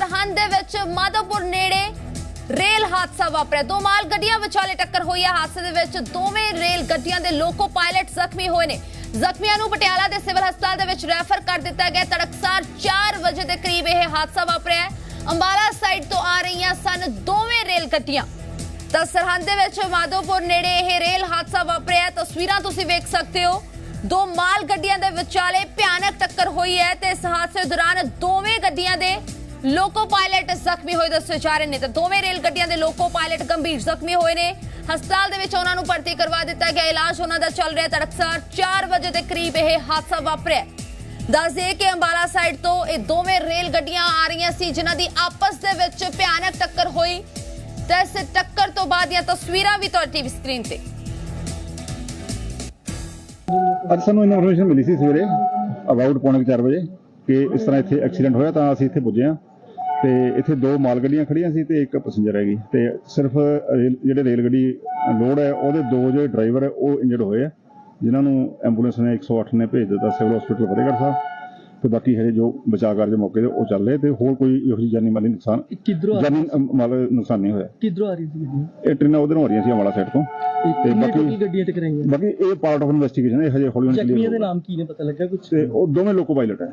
ਸਰਹੰਦ ਦੇ ਵਿੱਚ ਮਾਧੋਪੁਰ ਨੇੜੇ ਰੇਲ ਹਾਦਸਾ ਵਾਪਰਿਆ। ਦੋ ਮਾਲ ਗੱਡੀਆਂ ਵਿਚਾਲੇ ਟੱਕਰ ਹੋਈ ਹੈ ਹਾਦਸੇ ਦੇ ਵਿੱਚ ਦੋਵੇਂ ਰੇਲ ਗੱਡੀਆਂ ਦੇ ਲੋਕੋ ਪਾਇਲਟ ਜ਼ਖਮੀ ਹੋਏ ਨੇ। ਜ਼ਖਮੀਆਂ ਨੂੰ ਪਟਿਆਲਾ ਦੇ ਸਿਵਲ ਹਸਪਤਾਲ ਦੇ ਵਿੱਚ ਰੈਫਰ ਕਰ ਦਿੱਤਾ ਗਿਆ। ਤੜਕਸਾਰ 4 ਵਜੇ ਦੇ ਕਰੀਬ ਇਹ ਹਾਦਸਾ ਵਾਪਰਿਆ। ਅੰਬਾਲਾ ਸਾਈਡ ਤੋਂ ਆ ਰਹੀਆਂ ਸਨ ਦੋਵੇਂ ਰੇਲ ਗੱਡੀਆਂ। ਤਾਂ ਸਰਹੰਦ ਦੇ ਵਿੱਚ ਮਾਧੋਪੁਰ ਨੇੜੇ ਇਹ ਰੇਲ ਹਾਦਸਾ ਵਾਪਰਿਆ। ਤਸਵੀਰਾਂ ਤੁਸੀਂ ਵੇਖ ਸਕਦੇ ਹੋ। ਦੋ ਮਾਲ ਗੱਡੀਆਂ ਦੇ ਵਿਚਾਲੇ ਭਿਆਨਕ ਟੱਕਰ ਹੋਈ ਹੈ ਤੇ ਇਸ ਹਾਦਸੇ ਦੌਰਾਨ ਦੋਵੇਂ ਗੱਡੀਆਂ ਦੇ ਲੋਕੋ ਪਾਇਲਟ ਜ਼ਖਮੀ ਹੋਏ ਦੱਸੇ ਜਾ ਰਹੇ ਨੇ ਤੇ ਦੋਵੇਂ ਰੇਲ ਗੱਡੀਆਂ ਦੇ ਲੋਕੋ ਪਾਇਲਟ ਗੰਭੀਰ ਜ਼ਖਮੀ ਹੋਏ ਨੇ। ਹਸਪਤਾਲ ਦੇ ਵਿੱਚ ਉਹਨਾਂ ਨੂੰ ਭਰਤੀ ਕਰਵਾ ਦਿੱਤਾ ਗਿਆ। ਇਲਾਜ ਉਹਨਾਂ ਦਾ ਚੱਲ ਰਿਹਾ। ਤੜਕਸਾਰ 4 ਵਜੇ ਦੇ ਕਰੀਬ ਇਹ ਹਾਦਸਾ ਵਾਪਰਿਆ। ਦੱਸ ਦਈਏ ਕਿ ਅੰਬਾਲਾ ਸਾਈਡ ਤੋਂ ਇਹ ਦੋਵੇਂ ਰੇਲ ਗੱਡੀਆਂ ਆ ਰਹੀਆਂ ਸੀ, ਜਿਨ੍ਹਾਂ ਦੀ ਆਪਸ ਦੇ ਵਿੱਚ ਭਿਆਨਕ ਟੱਕਰ ਹੋਈ। ਤੇ ਇਸ ਟੱਕਰ ਤੋਂ ਬਾਅਦ ਦੀਆਂ ਤਸਵੀਰਾਂ ਵੀ ਤੁਹਾਡੀ ਟੀਵੀ ਸਕਰੀਨ ਤੇ। ਅੱਜ ਸਾਨੂੰ ਇਨਫੋਰਮੇਸ਼ਨ ਮਿਲੀ ਸੀ ਸਵੇਰੇ ਅਬਾਊਟ ਪੌਣੇ 4 ਵਜੇ, ਕਿ ਇਸ ਤਰ੍ਹਾਂ ਇੱਥੇ ਐਕਸੀਡੈਂਟ ਹੋਇਆ ਤਾਂ ਅਸੀਂ ਇੱਥੇ ਪੁੱਜੇ ਹਾਂ। ਤੇ ਇੱਥੇ ਦੋ ਮਾਲ ਗੱਡੀਆਂ ਖੜੀਆਂ ਸੀ ਤੇ ਇੱਕ ਪੈਸੇਂਜਰ ਹੈਗੀ। ਤੇ ਸਿਰਫ ਜਿਹੜੇ ਰੇਲ ਗੱਡੀ ਲੋਡ ਹੈ ਉਹਦੇ ਦੋ ਜਿਹੜੇ ਡਰਾਈਵਰ ਹੈ ਉਹ ਇੰਜਰਡ ਹੋਏ ਆ ਜਿਨ੍ਹਾਂ ਨੂੰ ਐਂਬੂਲੈਂਸ ਨੇ 108 ਨੇ ਭੇਜ ਦਿੱਤਾ ਸਿਵਲ ਹਸਪੀਟਲ ਫਤਿਹਗੜ੍ਹ ਸਾਹਿਬ। ਤੇ ਬਾਕੀ ਹਜੇ ਜੋ ਬਚਾਅ ਕਾਰਜ ਮੌਕੇ ਤੇ ਉਹ ਚੱਲ ਰਹੇ ਤੇ ਹੋਰ ਕੋਈ ਇਹੋ ਜਿਹੀ ਜਾਨੀ ਮਾਲੀ ਨੁਕਸਾਨ ਕਿੱਧਰੋਂ ਆ ਜਾਨੀ ਅਮ, ਮਾਲ ਨੁਕਸਾਨ ਨਹੀਂ ਹੋਇਆ। ਕਿੱਧਰੋਂ ਆ ਰਹੀ ਸੀ ਗੱਡੀ? ਇਹ ਟ੍ਰੇਨਾਂ ਉਧਰੋਂ ਆ ਰਹੀਆਂ ਸੀ ਅੰਬਾਲਾ ਸਾਈਡ ਤੋਂ। ਤੇ ਬਾਕੀ- ਗੱਡੀਆਂ ਟਕਰਾਈਆਂ? ਬਾਕੀ ਇਹ ਪਾਰਟ ਆਫ ਇਨਵੈਸਟੀਗੇਸ਼ਨ ਹੈ ਇਹ ਹਜੇ ਹੌਲੀ ਹੌਲੀ ਜ਼ਖਮੀਆਂ ਦੇ। ਨਾਮ ਕੀ ਨੇ ਪਤਾ ਲੱਗਾ ਕੁਝ ਤੇ ਉਹ ਦੋਵੇਂ ਲੋਕੋ ਪਾਇਲਟ ਹੈ।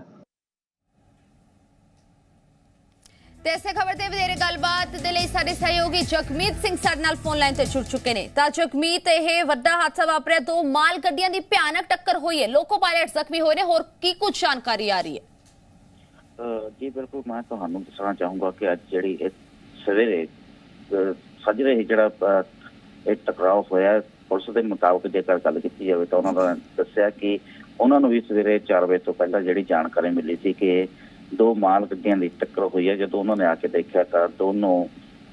ਤੇ ਇਸੇ ਖਬਰ ਤੇ ਵਧੇਰੇ ਗੱਲਬਾਤ ਦੇ ਲਈ ਸਾਡੇ ਸਹਿਯੋਗੀ ਜਗਮੀਤ ਸਿੰਘ ਸਾਡੇ ਨਾਲ ਫੋਨ ਲਾਈਨ ਤੇ ਜੁੜ ਚੁੱਕੇ ਨੇ। ਤਾਂ ਜਗਮੀਤ ਇਹ ਵੱਡਾ ਹਾਦਸਾ ਵਾਪਰਿਆ। ਦੋ ਮਾਲ ਗੱਡੀਆਂ ਦੀ ਭਿਆਨਕ ਟੱਕਰ ਹੋਈ ਹੈ। ਲੋਕੋ ਪਾਇਲਟ ਜ਼ਖਮੀ ਹੋਏ ਨੇ। ਹੋਰ ਕੀ ਕੁਝ ਜਾਣਕਾਰੀ ਆ ਰਹੀ ਹੈ? ਜੀ ਬਿਲਕੁਲ ਮੈਂ ਤੁਹਾਨੂੰ ਦੱਸਣਾ ਚਾਹੂੰਗਾ ਕਿ ਅੱਜ ਜਿਹੜੀ ਸਵੇਰੇ ਅਹ ਹੀ ਜਿਹੜਾ ਅਹ, ਇਹ ਟਕਰਾਅ ਹੋਇਆ ਪੁਲਿਸ ਦੇ ਮੁਤਾਬਕ ਜੇਕਰ ਗੱਲ ਕੀਤੀ ਜਾਵੇ ਤਾਂ ਉਹਨਾਂ ਦਾ ਦੱਸਿਆ ਕਿ ਉਹਨਾਂ ਨੂੰ ਵੀ ਸਵੇਰੇ 4 ਵਜੇ ਤੋਂ ਪਹਿਲਾਂ ਜਿਹੜੀ ਜਾਣਕਾਰੀ ਮਿਲੀ ਸੀ ਕਿ ਦੋ ਮਾਲ ਗੱਡੀਆਂ ਦੀ ਟੱਕਰ ਹੋਈ ਹੈ। ਜਦੋਂ ਉਹਨਾਂ ਨੇ ਆ ਕੇ ਦੇਖਿਆ ਤਾਂ ਦੋਨੋਂ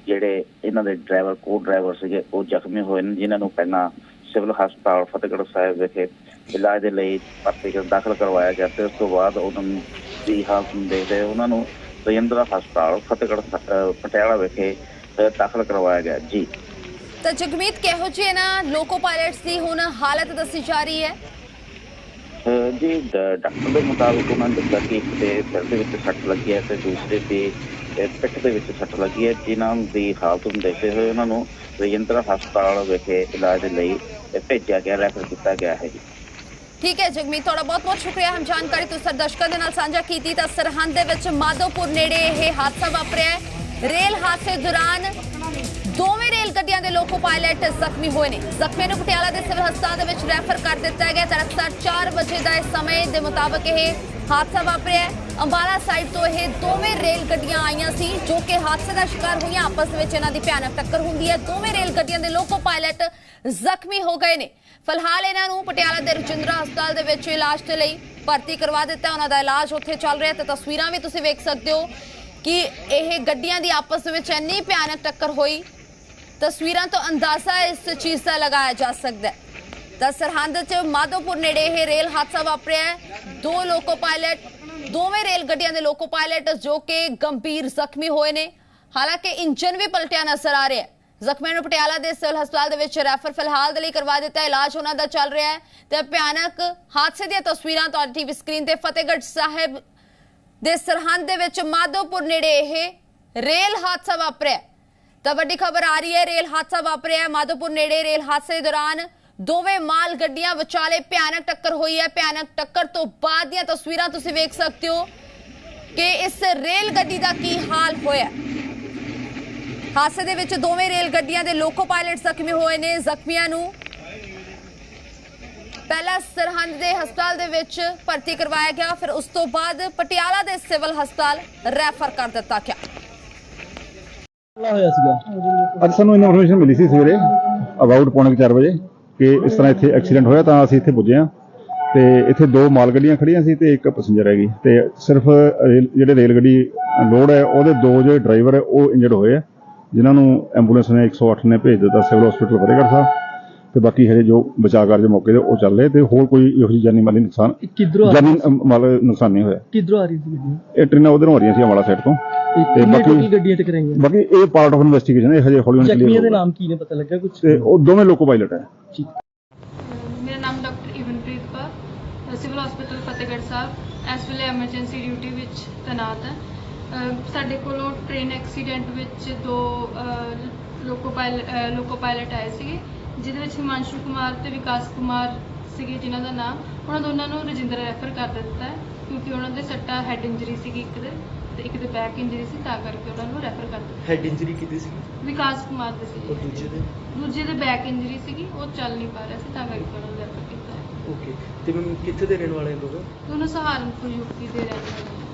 ਜਿਹੜੇ ਇਹਨਾਂ ਦੇ ਡਰਾਈਵਰ ਕੋ ਡਰਾਈਵਰ ਸੀਗੇ, ਉਹ ਜ਼ਖਮੀ ਹੋਏ ਨੇ, ਜਿਨ੍ਹਾਂ ਨੂੰ ਪਹਿਲਾਂ ਸਿਵਲ ਹਸਪਤਾਲ ਫਤਿਹਗੜ੍ਹ ਸਾਹਿਬ ਵਿਖੇ ਇਲਾਜ ਦੇ ਲਈ ਭਰਤੀ ਕਰ ਦਾਖਲ ਕਰਵਾਇਆ ਗਿਆ ਤੇ ਉਸ ਤੋਂ ਬਾਅਦ ਉਹਨਾਂ ਨੂੰ ਦੀ ਹਾਲਤ ਨੂੰ ਦੇਖਦੇ ਉਹਨਾਂ ਨੂੰ ਰਜਿੰਦਰਾ ਹਸਪਤਾਲ, ਫਤਿਹਗੜ੍ਹ ਪਟਿਆਲਾ ਵਿਖੇ ਦਾਖਲ ਕਰਵਾਇਆ ਗਿਆ। ਜੀ। ਤਾਂ ਜਗਮੀਤ, ਕਿਹੋ ਜਿਹੇ ਨਾ ਲੋਕੋ ਪਾਇਲਟਸ ਦੀ ਹੁਣ ਹਾਲਤ ਦੱਸੀ ਜਾ ਰਹੀ ਹੈ? ਜੀ ਡਾਕਟਰ ਦੇ ਮੁਤਾਬਕ ਉਹਨਾਂ ਨੇ ਦੱਸਿਆ ਕਿ ਇੱਕ ਦੇ ਸਿਰ ਦੇ ਵਿੱਚ ਸੱਟ ਲੱਗੀ ਹੈ ਤੇ ਦੂਸਰੇ ਦੇ ਪਿੱਠ ਦੇ ਵਿੱਚ ਸੱਟ ਲੱਗੀ ਹੈ, ਜਿਨ੍ਹਾਂ ਦੀ ਹਾਲਤ ਨੂੰ ਦੇਖਦੇ ਹੋਏ ਉਹਨਾਂ ਨੂੰ ਰਜਿੰਦਰਾ ਹਸਪਤਾਲ ਵਿਖੇ ਇਲਾਜ ਲਈ ਭੇਜਿਆ ਗਿਆ, ਰੈਫਰ ਕੀਤਾ ਗਿਆ ਹੈ ਜੀ। ਠੀਕ ਹੈ ਜਗਮੀਤ, ਤੁਹਾਡਾ ਬਹੁਤ ਬਹੁਤ ਸ਼ੁਕਰੀਆ। ਹਮ ਜਾਣਕਾਰੀ ਤੁਸੀਂ ਦਰਸ਼ਕਾਂ ਦੇ ਨਾਲ ਸਾਂਝਾ ਕੀਤੀ ਤਾਂ ਸਰਹੰਦ ਦੇ ਵਿੱਚ ਮਾਧੋਪੁਰ ਨੇੜੇ ਇਹ ਹਾਦਸਾ ਵਾਪਰਿਆ ਹੈ। ਰੇਲ ਹਾਦਸੇ ਦੌਰਾਨ ਦੋਵੇਂ ਰੇਲ ਗੱਡੀਆਂ ਦੇ ਲੋਕੋ ਪਾਇਲਟ ਜ਼ਖਮੀ ਹੋਏ ਨੇ। ਜ਼ਖਮੀਆਂ ਨੂੰ ਪਟਿਆਲਾ ਦੇ ਸਿਵਲ ਹਸਪਤਾਲ ਦੇ ਵਿੱਚ ਰੈਫਰ ਕਰ ਦਿੱਤਾ ਗਿਆ। ਤੜਕਸਾਰ 4 ਵਜੇ ਦਾ ਇਸ ਸਮੇਂ ਦੇ ਮੁਤਾਬਕ ਇਹ ਹਾਦਸਾ ਵਾਪਰਿਆ ਅੰਬਾਲਾ ਸਾਈਡ ਤੋਂ ਇਹ ਦੋਵੇਂ ਰੇਲ ਗੱਡੀਆਂ ਆਈਆਂ ਸੀ, ਜੋ ਕਿ ਹਾਦਸੇ ਦਾ ਸ਼ਿਕਾਰ ਹੋਈਆਂ। ਆਪਸ ਵਿੱਚ ਇਹਨਾਂ ਦੀ ਭਿਆਨਕ ਟੱਕਰ ਹੁੰਦੀ ਹੈ। ਦੋਵੇਂ ਰੇਲ ਗੱਡੀਆਂ ਦੇ ਲੋਕੋ ਪਾਇਲਟ ਜ਼ਖਮੀ ਹੋ ਗਏ ਨੇ। ਫਿਲਹਾਲ ਇਹਨਾਂ ਨੂੰ ਪਟਿਆਲਾ ਦੇ ਰਜਿੰਦਰਾ ਹਸਪਤਾਲ ਦੇ ਵਿੱਚ ਇਲਾਜ ਦੇ ਲਈ ਭਰਤੀ ਕਰਵਾ ਦਿੱਤਾ। ਉਹਨਾਂ ਦਾ ਇਲਾਜ ਉੱਥੇ ਚੱਲ ਰਿਹਾ ਤੇ ਤਸਵੀਰਾਂ ਵੀ ਤੁਸੀਂ ਵੇਖ ਸਕਦੇ ਹੋ ਕਿ ਇਹ ਗੱਡੀਆਂ ਦੀ ਆਪਸ ਦੇ ਵਿੱਚ ਇੰਨੀ ਭਿਆਨਕ ਟੱਕਰ ਹੋਈ ਤਸਵੀਰਾਂ ਤੋਂ ਅੰਦਾਜ਼ਾ ਇਸ ਚੀਜ਼ ਦਾ ਲਗਾਇਆ ਜਾ ਸਕਦਾ ਹੈ। ਤਾਂ ਸਰਹੰਦ ਚ ਮਾਧੋਪੁਰ ਨੇੜੇ ਇਹ ਰੇਲ ਹਾਦਸਾ ਵਾਪਰਿਆ ਦੋ ਲੋਕੋ ਪਾਇਲਟ, ਦੋਵੇਂ ਰੇਲ ਗੱਡੀਆਂ ਦੇ ਲੋਕੋ ਪਾਇਲਟ ਜੋ ਕਿ ਗੰਭੀਰ ਜ਼ਖਮੀ ਹੋਏ ਨੇ। ਹਾਲਾਂਕਿ ਇੰਜਨ ਵੀ ਪਲਟਿਆ ਨਜ਼ਰ ਆ ਰਿਹਾ ਹੈ। ਜ਼ਖਮੀਆਂ ਨੂੰ ਪਟਿਆਲਾ ਦੇ ਸਿਵਲ ਹਸਪਤਾਲ ਦੇ ਵਿੱਚ ਰੈਫਰ ਫਿਲਹਾਲ ਦੇ ਲਈ ਕਰਵਾ ਦਿੱਤਾ ਇਲਾਜ ਉਹਨਾਂ ਦਾ ਚੱਲ ਰਿਹਾ ਹੈ ਤੇ ਭਿਆਨਕ ਹਾਦਸੇ ਦੀਆਂ ਤਸਵੀਰਾਂ ਤੁਹਾਡੀ ਟੀਵੀ ਸਕਰੀਨ ਤੇ ਫਤਿਹਗੜ੍ਹ ਸਾਹਿਬ ਦੇ ਸਰਹੰਦ ਦੇ ਵਿੱਚ ਮਾਧੋਪੁਰ ਨੇੜੇ ਇਹ ਰੇਲ ਹਾਦਸਾ ਵਾਪਰਿਆ ਤਾਂ ਵੱਡੀ ਖਬਰ ਆ ਰਹੀ ਹੈ, ਰੇਲ ਹਾਦਸਾ ਵਾਪਰਿਆ ਮਾਧੋਪੁਰ ਨੇੜੇ ਰੇਲ ਹਾਦਸੇ ਦੌਰਾਨ ਦੋਵੇਂ ਮਾਲ ਗੱਡੀਆਂ ਵਿਚਾਲੇ ਭਿਆਨਕ ਟੱਕਰ ਹੋਈ ਹੈ। ਭਿਆਨਕ ਟੱਕਰ ਤੋਂ ਬਾਅਦ ਦੀਆਂ ਤਸਵੀਰਾਂ ਤੁਸੀਂ ਵੇਖ ਸਕਦੇ ਹੋ ਕਿ ਇਸ ਰੇਲ ਗੱਡੀ ਦਾ ਕੀ ਹਾਲ ਹੋਇਆ। ਹਾਦਸੇ ਦੇ ਵਿੱਚ ਦੋਵੇਂ ਰੇਲ ਗੱਡੀਆਂ ਦੇ ਲੋਕੋ ਪਾਇਲਟ ਜ਼ਖਮੀ ਹੋਏ ਨੇ। ਜ਼ਖਮੀਆਂ ਨੂੰ ਪਹਿਲਾਂ ਸਰਹੰਦ ਦੇ ਹਸਪਤਾਲ ਦੇ ਵਿੱਚ ਭਰਤੀ ਕਰਵਾਇਆ ਗਿਆ। ਫਿਰ ਉਸ ਤੋਂ ਬਾਅਦ ਪਟਿਆਲਾ ਦੇ ਸਿਵਲ ਹਸਪਤਾਲ ਰੈਫਰ ਕਰ ਦਿੱਤਾ ਗਿਆ। ਹਮਲਾ ਹੋਇਆ ਸੀਗਾ। ਅੱਜ ਸਾਨੂੰ ਇਨਫੋਰਮੇਸ਼ਨ ਮਿਲੀ ਸੀ ਸਵੇਰੇ ਅਬਾਊਟ ਪੌਣੇ 4 ਵਜੇ, ਕਿ ਇਸ ਤਰ੍ਹਾਂ ਇੱਥੇ ਐਕਸੀਡੈਂਟ ਹੋਇਆ ਤਾਂ ਅਸੀਂ ਇੱਥੇ ਪੁੱਜੇ ਹਾਂ। ਤੇ ਇੱਥੇ ਦੋ ਮਾਲ ਗੱਡੀਆਂ ਖੜੀਆਂ ਸੀ ਤੇ ਇੱਕ ਪੈਸੇਂਜਰ ਹੈਗੀ। ਤੇ ਸਿਰਫ ਰੇਲ- ਜਿਹੜੇ ਰੇਲ ਗੱਡੀ ਲੋਡ ਹੈ, ਉਹਦੇ ਦੋ ਜਿਹੜੇ ਡਰਾਈਵਰ ਹੈ, ਉਹ ਇੰਜਰਡ ਹੋਏ ਆ। ਜਿਨ੍ਹਾਂ ਨੂੰ ਐਂਬੂਲੈਂਸ ਨੇ 108 ਨੇ ਭੇਜ ਦਿੱਤਾ, ਸਿਵਲ ਹਸਪੀਟਲ ਫਤਿਹਗੜ੍ਹ ਸਾਹਿਬ। ਤੇ ਬਾਕੀ ਹਜੇ ਜੋ ਬਚਾਅ ਕਾਰਜ ਮੌਕੇ ਤੇ ਉਹ ਚੱਲ ਰਹੇ ਤੇ ਹੋਰ ਕੋਈ ਇਹੋ ਜਿਹੀ ਜਾਨੀ ਮਾਲੀ ਨੁਕਸਾਨ ਕਿੱਧਰੋਂ ਆ ਜਾਨੀ ਅਮ, ਮਾਲ ਨੁਕਸਾਨ ਨਹੀਂ ਹੋਇਆ। ਕਿੱਧਰੋਂ ਆ ਰਹੀ ਸੀ ਗੱਡੀ? ਇਹ ਟ੍ਰੇਨਾਂ ਉਧਰੋਂ ਆ ਰਹੀਆਂ ਸੀ ਅੰਬਾਲਾ ਸਾਈਡ ਤੋਂ। ਤੇ ਕਿੰਨੇ ਬਾਕੀ- ਟੋਟਲ ਗੱਡੀਆਂ ਟਕਰਾਈਆਂ ਬਾਕੀ ਇਹ ਪਾਰਟ ਆਫ ਇਨਵੈਸਟੀਗੇਸ਼ਨ ਹੈ ਇਹ ਹਜੇ ਹੌਲੀ ਹੌਲੀ clear ਜ਼ਖਮੀਆਂ ਦੇ ਹੋਊਗਾ। ਨਾਮ ਕੀ ਨੇ ਪਤਾ ਲੱਗਾ ਕੁਝ ਤੇ ਉਹ ਦੋਵੇਂ ਲੋਕੋ ਪਾਇਲਟ ਹੈ। ਠੀਕ। ਮੇਰਾ ਨਾਮ doctor Ivanpreet Kaur civil hospital Fatehgarh Sahib. ਇਸ ਵੇਲੇ ਐਮਰਜੈਂਸੀ ਡਿਊਟੀ ਵਿੱਚ ਤੈਨਾਤ ਹੈ। ਅਹ ਸਾਡੇ ਕੋਲੋਂ ਟ੍ਰੇਨ ਐਕਸੀਡੈਂਟ ਵਿੱਚ ਦੋ ਲੋਕੋ ਪਾਇਲਟ ਲੋਕੋ ਪਾਇਲਟ ਆਏ ਸੀਗੇ। ਜਿਹਦੇ ਵਿੱਚ ਹਿਮਾਂਸ਼ੂ ਕੁਮਾਰ ਤੇ ਵਿਕਾਸ ਕੁਮਾਰ ਸੀਗੇ ਜਿਨ੍ਹਾਂ ਦਾ ਨਾਮ ਉਹਨਾਂ ਦੋਨਾਂ ਨੂੰ ਰਜਿੰਦਰ ਰੈਫਰ ਕਰ ਦਿੱਤਾ ਹੈ ਕਿਉਂਕਿ ਉਹਨਾਂ ਦੇ ਸੱਟਾ ਹੈਡ ਇੰਜਰੀ ਸੀਗੀ ਇੱਕ ਦੇ ਤੇ ਇੱਕ ਦੇ ਬੈਕ ਇੰਜਰੀ ਸੀ ਤਾਂ ਕਰਕੇ ਉਹਨਾਂ ਨੂੰ ਰੈਫਰ ਕਰ ਦਿੱਤਾ। ਹੈਡ ਇੰਜਰੀ ਕਿਤੇ ਸੀ ਵਿਕਾਸ ਕੁਮਾਰ ਦੇ ਸੀ ਔਰ ਦੂਜੇ ਦੇ? ਦੂਜੇ ਦੇ ਬੈਕ ਇੰਜਰੀ ਸੀਗੀ ਉਹ ਚੱਲ ਨਹੀਂ ਪਾ ਰਿਹਾ ਸੀ ਤਾਂ ਕਰਕੇ ਉਹਨਾਂ ਨੂੰ ਰੈਫਰ ਕੀਤਾ ਹੈ। ਓਕੇ ਤੇ ਮੈਂ ਕਿੱਥੇ ਦੇ ਰਹਿਣ ਵਾਲੇ ਲੋਕ ਦੋਨੋਂ ਸਹਾਰਨਪੁਰ ਯੂਪੀ ਦੇ ਰਹਿਣ ਵਾਲੇ।